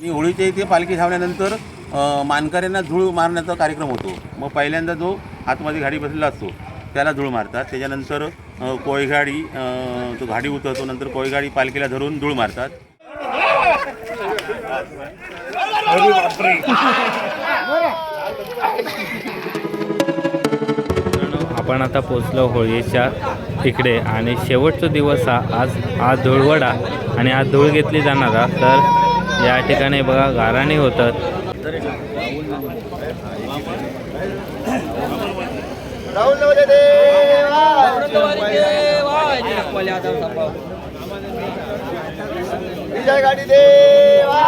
ही होळीच्या इथे पालखी धावल्यानंतर मानकऱ्यांना धूळ मारण्याचा कार्यक्रम होतो. मग पहिल्यांदा जो आतमध्ये गाडी बसलेला असतो त्याला धूळ मारतात. त्याच्यानंतर कोयगाडी तो गाडी उतरतो नंतर कोयगाडी पालखीला धरून धूळ मारतात. आपण आता पोचलो होळीच्या तिकडे आणि शेवटचा दिवस हा आज आज धुळवडा आणि आज धूळ घेतली जाणार. तर या ठिकाणी बघा गाराणी होतात. विजय गाडी देवा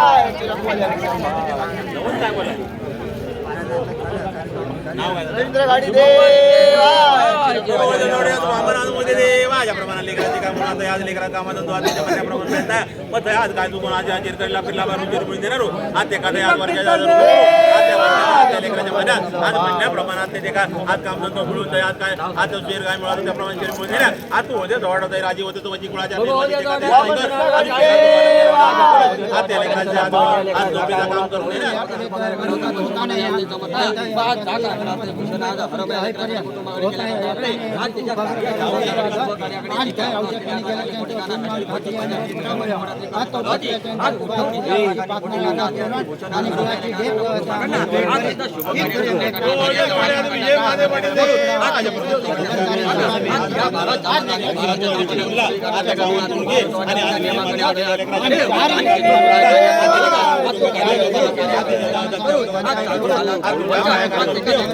रवींद्र गाडी देवा माझ्या प्रमाणात काम म्हणून आता आज लेकरा कामाचा तो आज प्रमाण मग आज काय तू कोण आज चिरकडला फिरला बारून देणार आज ते काय आज वर्षाच्या त्या लेकराच्या महिन्यात आज महिन्या प्रमाणात ते काय आज काम धंदा मिळून जाईल आज काय आज तो शेर काय मिळालं त्याप्रमाणे शेर मिळून देणार आज तू होते जवळ होते राजी होते तो माझी कुळाच्या आज त्या लेकराच्या आज आज काम करून देणार विजय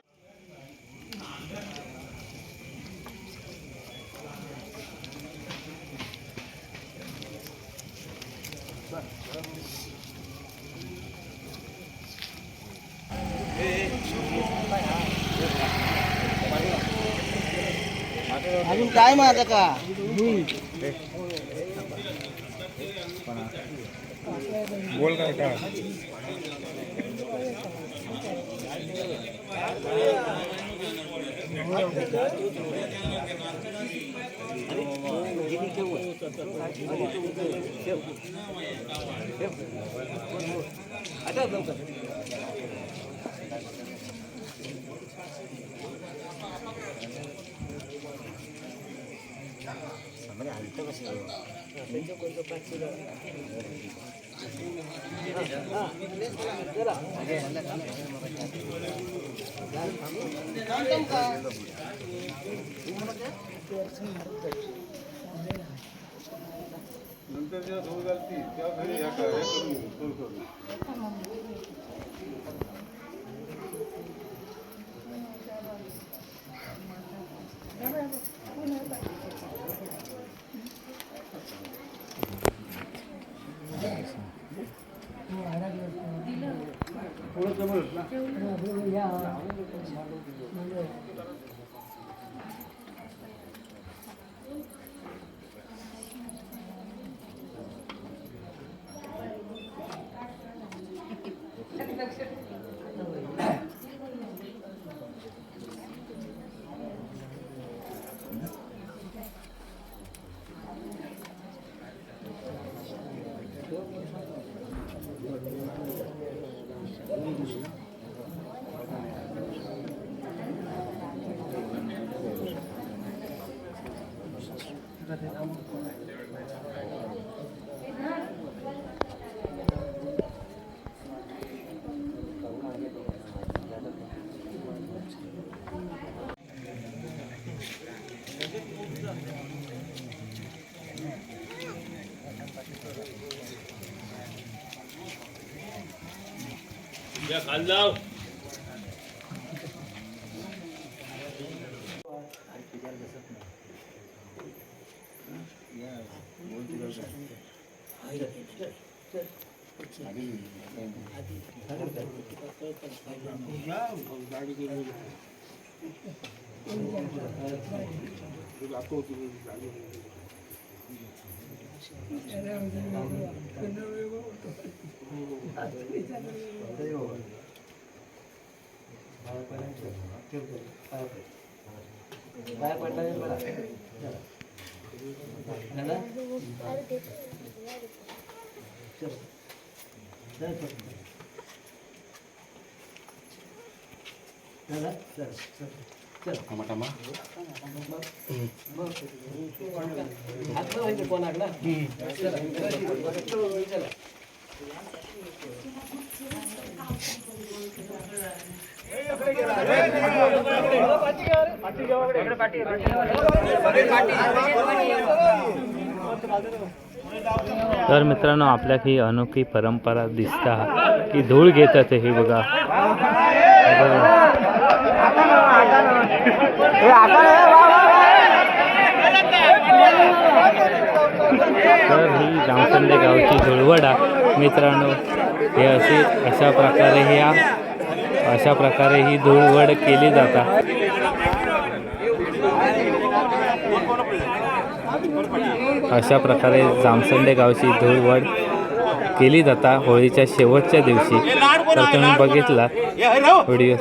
अजून काय माझं का? बोल काय का 사람이 안 뜨거워요. 먼저 먼저 빠지라. नंतर ज्या दोन घालतील त्या घरी या कार्य करून करू 就。आपको अजून काय माझं का तर मित्रांनो आपल्याक ही अनोखी परंपरा दिसता की धूळ घेतात हे बघा. हे बघा. तर ही जामसंडे गावची झुळवडा मित्रांनो हे असे अशा प्रकारे ह्या अशा प्रकारे ही धुळवड केली जातात अशा प्रकारे जामसंडे गावची धुळवड केली जाता होळीच्या शेवटच्या दिवशी. तर तुम्ही बघितला. व्हिडिओ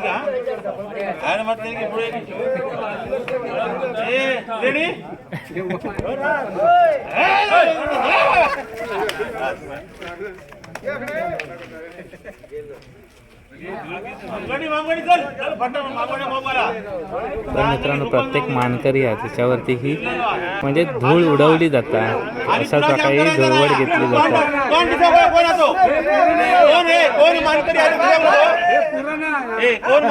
का? आड मत लेनी की पुढे तर मित्रांनो प्रत्येक मानकरी आहे त्याच्यावरती ही म्हणजे धूळ उडवली जाता. अशा प्रकारे ही धुळवड घेतली जातात कोण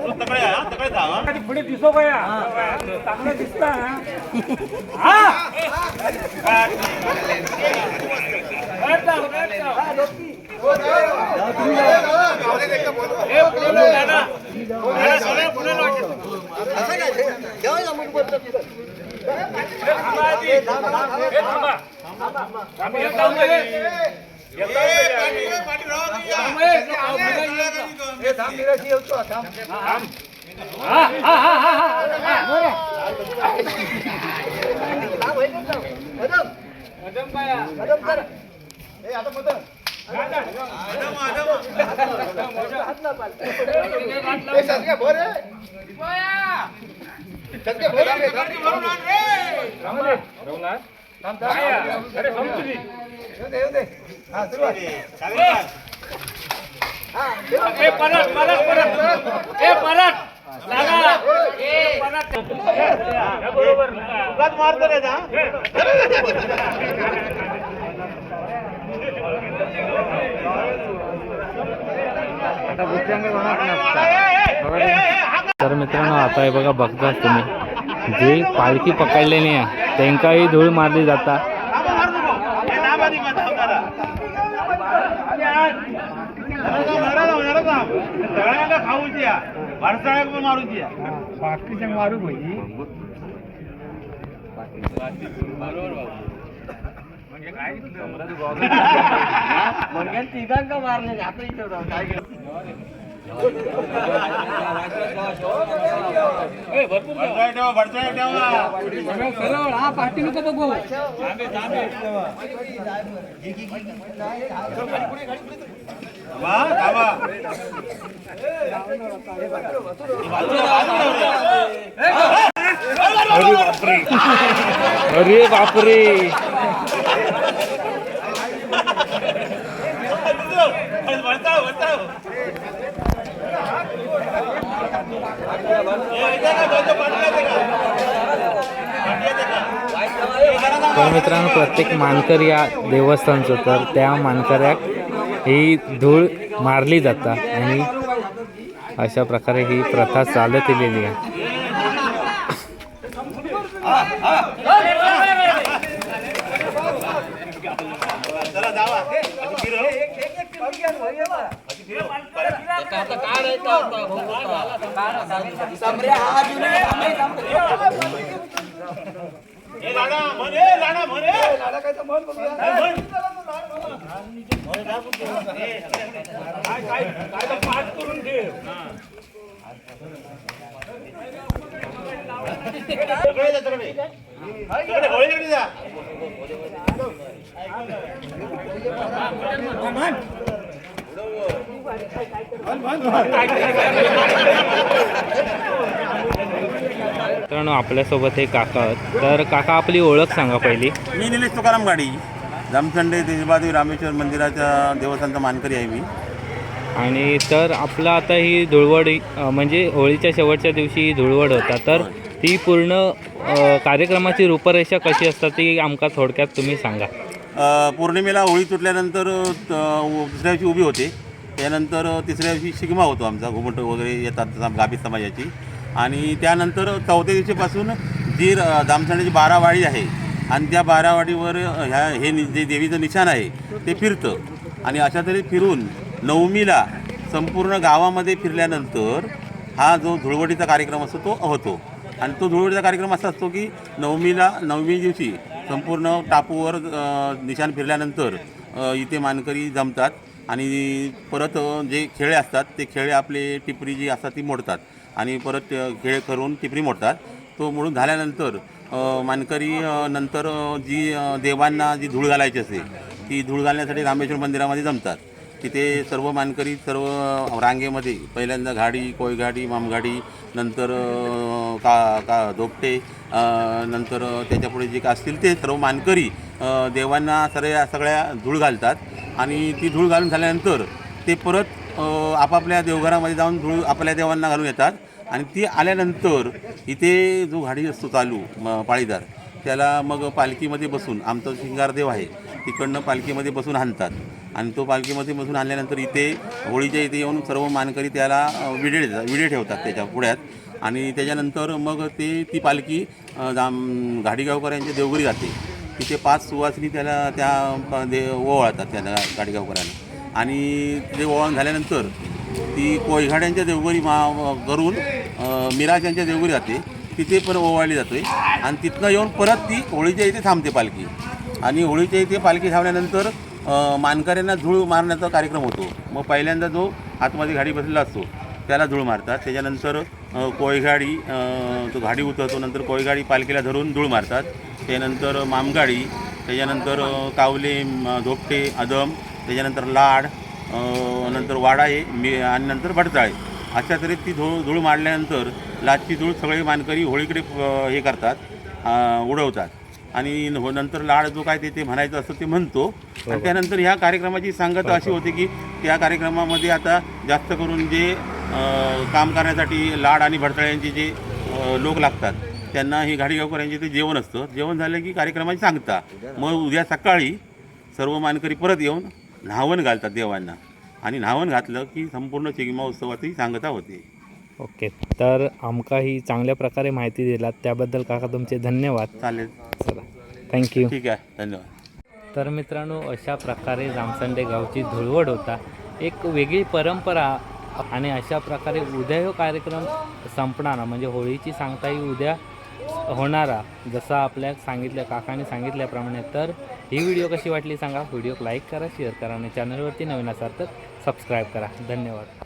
हे? हा हा हा? हा पुढे दिसो बया. चांगलं दिसता अरे समजुली ए परत परत परत ए परत बरोबर मारतो रे तर मित्रांनो आता हे बघा बघताच तुम्ही. जे पालखी पकडलेली आहे. त्यांकाही धूळ मारली जाता. मारूची बाकीच्या मारू भाई तिघांका मारले आता इथे काय ठेवा सरळ हा पाठी नको बघू अरे बापरे अरे बापरे तर मित्रांनो प्रत्येक मानकर या देवस्थानचं तर त्या मानकऱ्याक ही धूळ मारली जाता आणि अशा प्रकारे ही प्रथा चालत आलेली आहे. ए, लाडा, म्हण, ए, लाडा, म्हण, सगळे मित्रांनो आपल्यासोबत हे काका आहेत. तर काका आपली ओळख सांगा पहिली. मी निलेश तुकाराम गाडी. जामखंडे देशबादी रामेश्वर मंदिराच्या देवस्थानचा मानकरी आहे मी. आणि तर आपलं आता ही धुळवड अ, म्हणजे होळीच्या शेवटच्या दिवशी ही धुळवड होता. तर ती पूर्ण अ, कार्यक्रमाची रूपरेषा कशी असतात ती आमका थोडक्यात तुम्ही सांगा. पौर्णिमेला होळी तुटल्यानंतर त- दुसऱ्या दिवशी उभी होते. त्यानंतर तिसऱ्या दिवशी शिगमा होतो आमचा घुमट वगैरे येतात सम- समाजाची. आणि त्यानंतर चौथ्या दिवशीपासून जी र- दामसांड्याची बारावाडी आहे आणि त्या बारावाडीवर ह्या हे जे देवीचं निशाण आहे ते फिरतं. आणि अशा तरी फिरून नवमीला संपूर्ण गावामध्ये फिरल्यानंतर हा जो धुळवटीचा कार्यक्रम असतो तो होतो. आणि तो धुळवडीचा कार्यक्रम असा असतो की नवमीला नवमी दिवशी संपूर्ण टापूवर निशाण फिरल्यानंतर इथे मानकरी जमतात आणि परत जे खेळे असतात ते खेळे आपले टिपरी जी असतात ती मोडतात. आणि परत खेळ करून टिपरी मोडतात. तो मोडून झाल्यानंतर मानकरी नंतर जी देवांना जी धूळ घालायची असते ती धूळ घालण्यासाठी रामेश्वर मंदिरामध्ये जमतात. तिथे सर्व मानकरी सर्व रांगेमध्ये पहिल्यांदा घाडी कोयगाडी मामगाडी नंतर का का झोपटे नंतर त्याच्यापुढे जे का असतील ते सर्व मानकरी देवांना सगळ्या सगळ्या धूळ घालतात. आणि ती धूळ घालून झाल्यानंतर ते परत आपापल्या देवघरामध्ये जाऊन धूळ आपल्या देवांना घालून येतात. आणि ती आल्यानंतर इथे जो घाडी असतो चालू म- पाळीदार त्याला मग पालखीमध्ये बसून आमचा शिंगारदेव आहे तिकडनं पालखीमध्ये बसून आणतात आणि तो पालखीमध्ये बसून आणल्यानंतर इथे होळीच्या इथे येऊन सर्व मानकरी त्याला विडे देतात विडे ठेवतात त्याच्या पुढ्यात. आणि त्याच्यानंतर मग ते ती पालखी जाम घाडीगावकरांच्या देवघरी जाते. तिथे पाच सुवासिनी त्याला त्या दे ओवाळतात त्या गाडीगावकरांना आणि ते ओवाळून झाल्यानंतर ती कोयघाड्यांच्या देवघरी मा करून मिराज यांच्या देवघरी जाते. तिथे पण ओवाळली जाते. आणि तिथनं येऊन परत ती होळीच्या इथे थांबते पालखी. आणि होळीच्या इथे पालखी धावल्यानंतर मानकऱ्यांना धूळ मारण्याचा कार्यक्रम होतो. मग पहिल्यांदा जो आतमध्ये गाडी बसलेला असतो त्याला धूळ मारतात. त्याच्यानंतर कोयगाडी तो गाडी उतरतो नंतर कोयगाडी पालखीला धरून धूळ मारतात. त्यानंतर मामगाडी त्याच्यानंतर कावले झोपटे धोपटे अदम त्याच्यानंतर लाड नंतर वाडा आहे मी आणि नंतर भडताळे. अशा तऱ्हेत ती धूळ धूळ मारल्यानंतर लाचची धूळ सगळे मानकरी होळीकडे हे करतात उडवतात. आणि न- नंतर लाड जो काय ते ते म्हणायचं असतं ते म्हणतो. आणि त्यानंतर ह्या कार्यक्रमाची सांगता अशी होते की त्या कार्यक्रमामध्ये आता जास्त करून जे काम करण्यासाठी लाड आणि भडताळ्यांचे जे लोक लागतात त्यांना ही गाडीगावकरांचे ते जेवण असतं. जेवण झालं की कार्यक्रमाची सांगता. मग उद्या सकाळी सर्व मानकरी परत येऊन न्हावण घालतात देवांना. आणि न्हावण घातलं की संपूर्ण चिगिमा उत्सवाची सांगता होते. ओके. तर आमका ही चांगल्या प्रकारे माहिती दिलात. त्याबद्दल काका तुमचे धन्यवाद. चालेल. चला. थँक्यू ठीक आहे धन्यवाद. तर मित्रांनो अशा प्रकारे जामसंडे गावची धुळवड होता. एक वेगळी परंपरा आणि अशा प्रकारे उद्या हो कार्यक्रम संपणारा. म्हणजे होळीची सांगता ही उद्या होणारा. जसं आपल्या सांगितलं काकाने सांगितल्याप्रमाणे तर ही व्हिडिओ कशी वाटली सांगा. व्हिडिओ लाईक करा शेअर करा आणि चॅनलवरती नवीन असाल तर सबस्क्राईब करा. धन्यवाद.